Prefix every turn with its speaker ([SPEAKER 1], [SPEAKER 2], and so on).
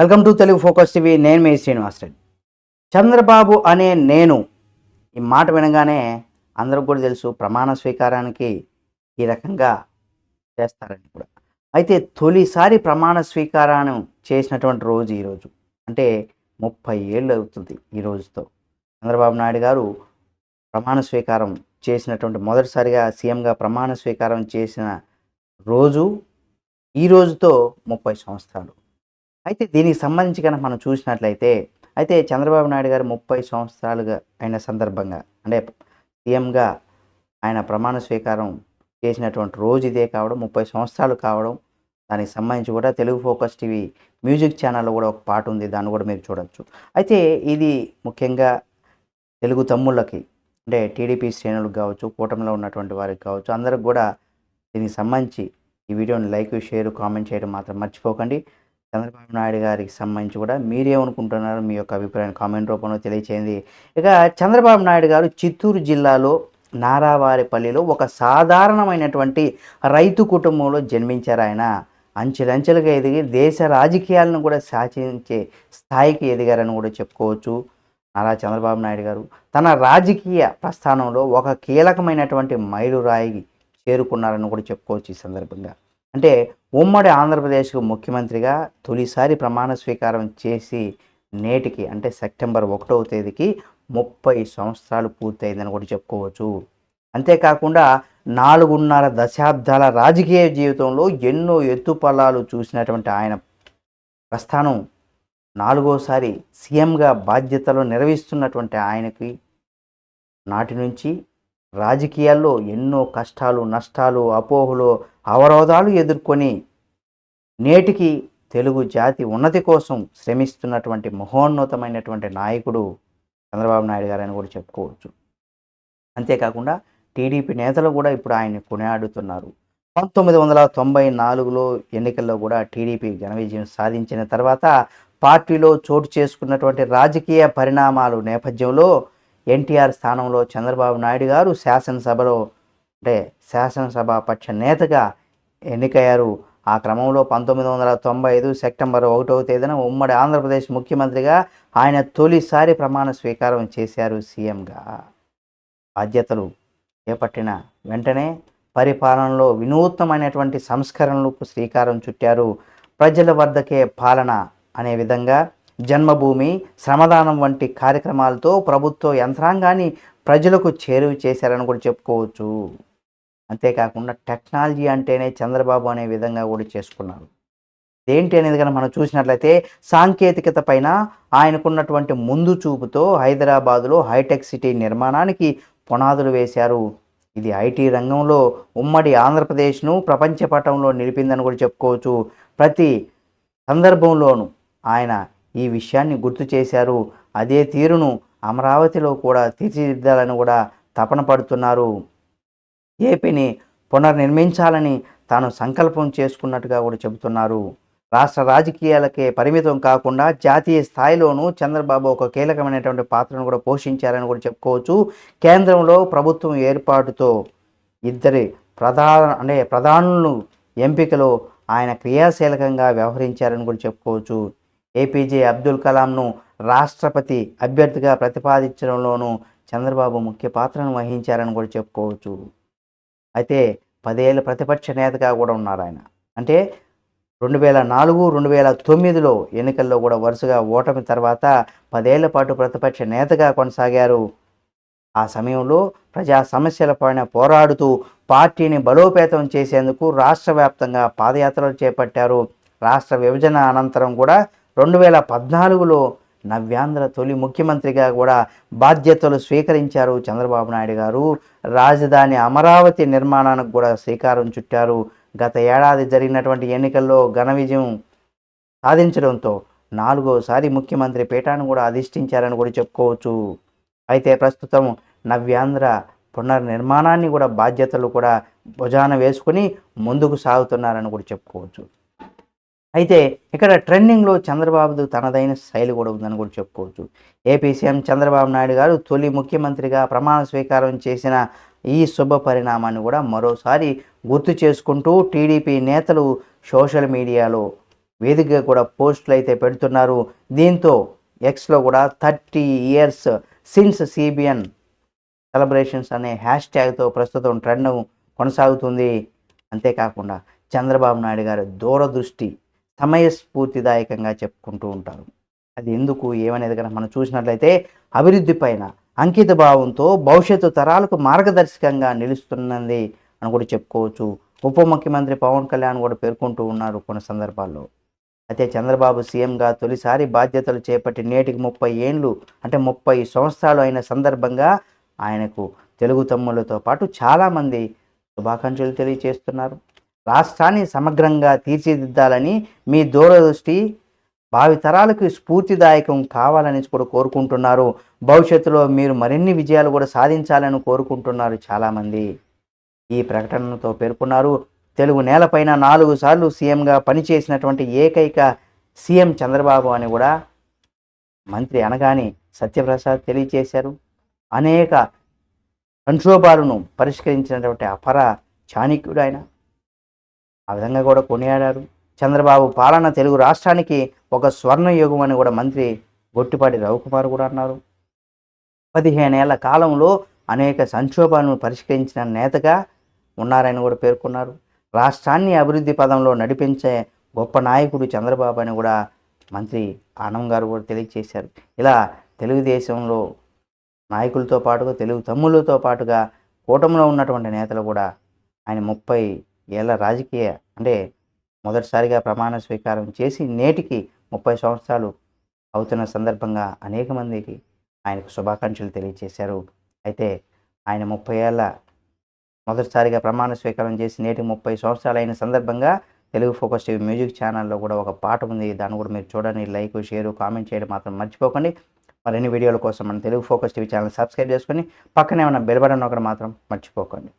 [SPEAKER 1] Welcome to Telugu focus TV. నేను మీ శ్రీనివాస్ రెడ్డి. చంద్రబాబు అనే నేను ఈ మాట వినగానే అందరికి కూడా తెలుసు ప్రమాణ స్వీకారానికి ఈ రకంగా చేస్తారని కూడా. అయితే తొలిసారి ప్రమాణ స్వీకారాన్ని చేసినటువంటి రోజు ఈరోజు అంటే ముప్పై ఏళ్ళు అవుతుంది ఈ రోజుతో. చంద్రబాబు నాయుడు గారు ప్రమాణ స్వీకారం చేసినటువంటి మొదటిసారిగా సీఎంగా ప్రమాణ స్వీకారం చేసిన రోజు ఈ రోజుతో ముప్పై సంవత్సరాలు. అయితే దీనికి సంబంధించి కనుక మనం చూసినట్లయితే అయితే చంద్రబాబు నాయుడు గారు ముప్పై సంవత్సరాలుగా అయిన సందర్భంగా అంటే సీఎంగా ఆయన ప్రమాణ స్వీకారం చేసినటువంటి రోజు ఇదే కావడం ముప్పై సంవత్సరాలు కావడం దానికి సంబంధించి కూడా తెలుగు ఫోకస్ టీవీ మ్యూజిక్ ఛానల్లో కూడా ఒక పాట ఉంది దాన్ని కూడా మీరు చూడవచ్చు అయితే ఇది ముఖ్యంగా తెలుగు తమ్ముళ్ళకి అంటే టీడీపీ శ్రేణులకు కావచ్చు కూటమిలో ఉన్నటువంటి వారికి కావచ్చు అందరికి కూడా దీనికి సంబంధించి ఈ వీడియోని లైక్ షేర్ కామెంట్ చేయడం మాత్రం మర్చిపోకండి. చంద్రబాబు నాయుడు గారికి సంబంధించి కూడా మీరేమనుకుంటున్నారు మీ యొక్క అభిప్రాయం కామెంట్ రూపంలో తెలియచేయండి. ఇక చంద్రబాబు నాయుడు గారు చిత్తూరు జిల్లాలో నారావారిపల్లిలో ఒక సాధారణమైనటువంటి రైతు కుటుంబంలో జన్మించారు ఆయన. అంచెలంచెలుగా ఎదిగి దేశ రాజకీయాలను కూడా శాసించే స్థాయికి ఎదిగారని కూడా చెప్పుకోవచ్చు నారా చంద్రబాబు నాయుడు గారు. తన రాజకీయ ప్రస్థానంలో ఒక కీలకమైనటువంటి మైలురాయి చేరుకున్నారని కూడా చెప్పుకోవచ్చు ఈ సందర్భంగా. అంటే ఉమ్మడి ఆంధ్రప్రదేశ్కు ముఖ్యమంత్రిగా తొలిసారి ప్రమాణ స్వీకారం చేసి నేటికి అంటే సెప్టెంబర్ ఒకటవ తేదీకి ముప్పై సంవత్సరాలు పూర్తయిందని కూడా చెప్పుకోవచ్చు. అంతేకాకుండా నాలుగున్నర దశాబ్దాల రాజకీయ జీవితంలో ఎన్నో ఎత్తుపల్లాలు చూసినటువంటి ఆయన ప్రస్థానం నాలుగోసారి సీఎంగా బాధ్యతలు నిర్వహిస్తున్నటువంటి ఆయనకి నాటి నుంచి రాజకీయాల్లో ఎన్నో కష్టాలు నష్టాలు అపోహలు అవరోధాలు ఎదుర్కొని నేటికి తెలుగు జాతి ఉన్నతి కోసం శ్రమిస్తున్నటువంటి మహోన్నతమైనటువంటి నాయకుడు చంద్రబాబు నాయుడు గారని కూడా చెప్పుకోవచ్చు. అంతేకాకుండా టీడీపీ నేతలు కూడా ఇప్పుడు ఆయన్ని కొనియాడుతున్నారు. పంతొమ్మిది వందల తొంభై నాలుగులో ఎన్నికల్లో కూడా టీడీపీ ఘన విజయం సాధించిన తర్వాత పార్టీలో చోటు చేసుకున్నటువంటి రాజకీయ పరిణామాలు నేపథ్యంలో ఎన్టీఆర్ స్థానంలో చంద్రబాబు నాయుడు గారు శాసనసభలో అంటే శాసనసభ పక్ష నేతగా ఎన్నికయ్యారు. ఆ క్రమంలో పంతొమ్మిది వందల తొంభై ఐదు సెప్టెంబర్ ఒకటవ తేదీన ఉమ్మడి ఆంధ్రప్రదేశ్ ముఖ్యమంత్రిగా ఆయన తొలిసారి ప్రమాణ స్వీకారం చేశారు సీఎంగా. బాధ్యతలు చేపట్టిన వెంటనే పరిపాలనలో వినూత్నమైనటువంటి సంస్కరణలకు శ్రీకారం చుట్టారు. ప్రజల వద్దకే పాలన అనే విధంగా జన్మభూమి శ్రమదానం వంటి కార్యక్రమాలతో ప్రభుత్వ యంత్రాంగాన్ని ప్రజలకు చేరువ చేశారని కూడా చెప్పుకోవచ్చు. అంతేకాకుండా టెక్నాలజీ అంటేనే చంద్రబాబు అనే విధంగా కూడా చేసుకున్నారు. ఏంటి అనేది కనుక మనం చూసినట్లయితే సాంకేతికత పైన ఆయనకున్నటువంటి ముందు చూపుతో హైదరాబాదులో హైటెక్ సిటీ నిర్మాణానికి పునాదులు వేశారు. ఇది ఐటీ రంగంలో ఉమ్మడి ఆంధ్రప్రదేశ్ను ప్రపంచ పటంలో నిలిపిందని కూడా చెప్పుకోవచ్చు. ప్రతి సందర్భంలోనూ ఆయన ఈ విషయాన్ని గుర్తు చేశారు. అదే తీరును అమరావతిలో కూడా తీర్చిదిద్దాలని కూడా తపన పడుతున్నారు. ఏపీని పునర్నిర్మించాలని తాను సంకల్పం చేసుకున్నట్టుగా కూడా చెబుతున్నారు. రాష్ట్ర రాజకీయాలకే పరిమితం కాకుండా జాతీయ స్థాయిలోనూ చంద్రబాబు ఒక కీలకమైనటువంటి పాత్రను కూడా పోషించారని కూడా చెప్పుకోవచ్చు. కేంద్రంలో ప్రభుత్వం ఏర్పాటుతో ఇద్దరి ప్రధాన అంటే ప్రధానులను ఎంపికలో ఆయన క్రియాశీలకంగా వ్యవహరించారని కూడా చెప్పుకోవచ్చు. ఏపీజే అబ్దుల్ కలాంను రాష్ట్రపతి అభ్యర్థిగా ప్రతిపాదించడంలోనూ చంద్రబాబు ముఖ్య పాత్రను వహించారని కూడా చెప్పుకోవచ్చు. అయితే పదేళ్ళ ప్రతిపక్ష నేతగా కూడా ఉన్నారు ఆయన. అంటే రెండు వేల నాలుగు రెండు వేల తొమ్మిదిలో ఎన్నికల్లో కూడా వరుసగా ఓటమి తర్వాత పదేళ్ళ పాటు ప్రతిపక్ష నేతగా కొనసాగారు. ఆ సమయంలో ప్రజా సమస్యల పైన పోరాడుతూ పార్టీని బలోపేతం చేసేందుకు రాష్ట్ర వ్యాప్తంగా పాదయాత్రలు చేపట్టారు. రాష్ట్ర విభజన అనంతరం కూడా రెండు వేల పద్నాలుగులో నవ్యాంధ్ర తొలి ముఖ్యమంత్రిగా కూడా బాధ్యతలు స్వీకరించారు చంద్రబాబు నాయుడు గారు. రాజధాని అమరావతి నిర్మాణానికి కూడా శ్రీకారం చుట్టారు. గత ఏడాది జరిగినటువంటి ఎన్నికల్లో ఘన విజయం సాధించడంతో నాలుగోసారి ముఖ్యమంత్రి పీఠాన్ని కూడా అధిష్ఠించారని కూడా చెప్పుకోవచ్చు. అయితే ప్రస్తుతం నవ్యాంధ్ర పునర్నిర్మాణాన్ని కూడా బాధ్యతలు కూడా భుజాన వేసుకుని ముందుకు సాగుతున్నారని కూడా చెప్పుకోవచ్చు. అయితే ఇక్కడ ట్రెండింగ్లో చంద్రబాబు తనదైన శైలి కూడా ఉందని కూడా చెప్పుకోవచ్చు. ఏపీ సీఎం చంద్రబాబు నాయుడు గారు తొలి ముఖ్యమంత్రిగా ప్రమాణ స్వీకారం చేసిన ఈ శుభ పరిణామాన్ని కూడా మరోసారి గుర్తు చేసుకుంటూ టీడీపీ నేతలు సోషల్ మీడియాలో వేదికగా కూడా పోస్టులు అయితే పెడుతున్నారు. దీంతో ఎక్స్లో కూడా thirty years since CBN celebrations అనే హ్యాష్ ట్యాగ్తో ప్రస్తుతం ట్రెండ్ కొనసాగుతుంది. అంతేకాకుండా చంద్రబాబు నాయుడు గారి దూరదృష్టి సమయస్ఫూర్తిదాయకంగా చెప్పుకుంటూ ఉంటారు. అది ఎందుకు ఏమనేది కనుక మనం చూసినట్లయితే అభివృద్ధి పైన అంకిత భావంతో భవిష్యత్తు తరాలకు మార్గదర్శకంగా నిలుస్తున్నది అని కూడా చెప్పుకోవచ్చు. ఉప ముఖ్యమంత్రి పవన్ కళ్యాణ్ కూడా పేర్కొంటూ ఉన్నారు కొన్ని సందర్భాల్లో. అయితే చంద్రబాబు సీఎంగా తొలిసారి బాధ్యతలు చేపట్టి నేటికి ముప్పై ఏండ్లు అంటే ముప్పై సంవత్సరాలు అయిన సందర్భంగా ఆయనకు తెలుగు తమ్ములతో పాటు చాలామంది శుభాకాంక్షలు తెలియజేస్తున్నారు రాష్ట్రాన్ని సమగ్రంగా తీర్చిదిద్దాలని మీ దూరదృష్టి భావితరాలకు స్ఫూర్తిదాయకం కావాలని కూడా కోరుకుంటున్నారు. భవిష్యత్తులో మీరు మరిన్ని విజయాలు కూడా సాధించాలని కోరుకుంటున్నారు చాలామంది. ఈ ప్రకటనతో పేర్కొన్నారు తెలుగు నేలపైన నాలుగు సార్లు సీఎంగా పనిచేసినటువంటి ఏకైక సీఎం చంద్రబాబు అని కూడా మంత్రి అనగానే సత్యప్రసాద్ తెలియచేశారు అనేక సంక్షోభాలను పరిష్కరించినటువంటి అపర చాణిక్యుడు ఆయన. ఆ విధంగా కూడా కొనియాడారు. చంద్రబాబు పాలన తెలుగు రాష్ట్రానికి ఒక స్వర్ణయుగం అని కూడా మంత్రి గొట్టిపాటి రవికుమార్ కూడా అన్నారు. పదిహేనేళ్ళ కాలంలో అనేక సంక్షోభాలను పరిష్కరించిన నేతగా ఉన్నారని కూడా పేర్కొన్నారు. రాష్ట్రాన్ని అభివృద్ధి పదంలో నడిపించే గొప్ప నాయకుడు చంద్రబాబు అని కూడా మంత్రి ఆనం గారు కూడా తెలియజేశారు. ఇలా తెలుగుదేశంలో నాయకులతో పాటుగా తెలుగు తమ్ముళ్ళతో పాటుగా కూటమిలో ఉన్నటువంటి నేతలు కూడా ఆయన ముప్పై ఏళ్ళ రాజకీయ అంటే మొదటిసారిగా ప్రమాణ స్వీకారం చేసి నేటికి ముప్పై సంవత్సరాలు అవుతున్న సందర్భంగా అనేక మందికి ఆయనకు శుభాకాంక్షలు తెలియజేశారు అయితే ఆయన ముప్పై ఏళ్ళ మొదటిసారిగా ప్రమాణ స్వీకారం చేసి నేటికి ముప్పై సంవత్సరాలు అయిన సందర్భంగా తెలుగు ఫోకస్ టీవీ మ్యూజిక్ ఛానల్లో కూడా ఒక పాట ఉంది. దాన్ని కూడా మీరు చూడండి. లైక్ షేర్ కామెంట్ చేయడం మాత్రం మర్చిపోకండి. మరిన్ని వీడియోల కోసం మన Telugu focus TV channel subscribe చేసుకొని పక్కనే ఉన్న బెల్ బటన్ ఒకటి మాత్రం మర్చిపోకండి.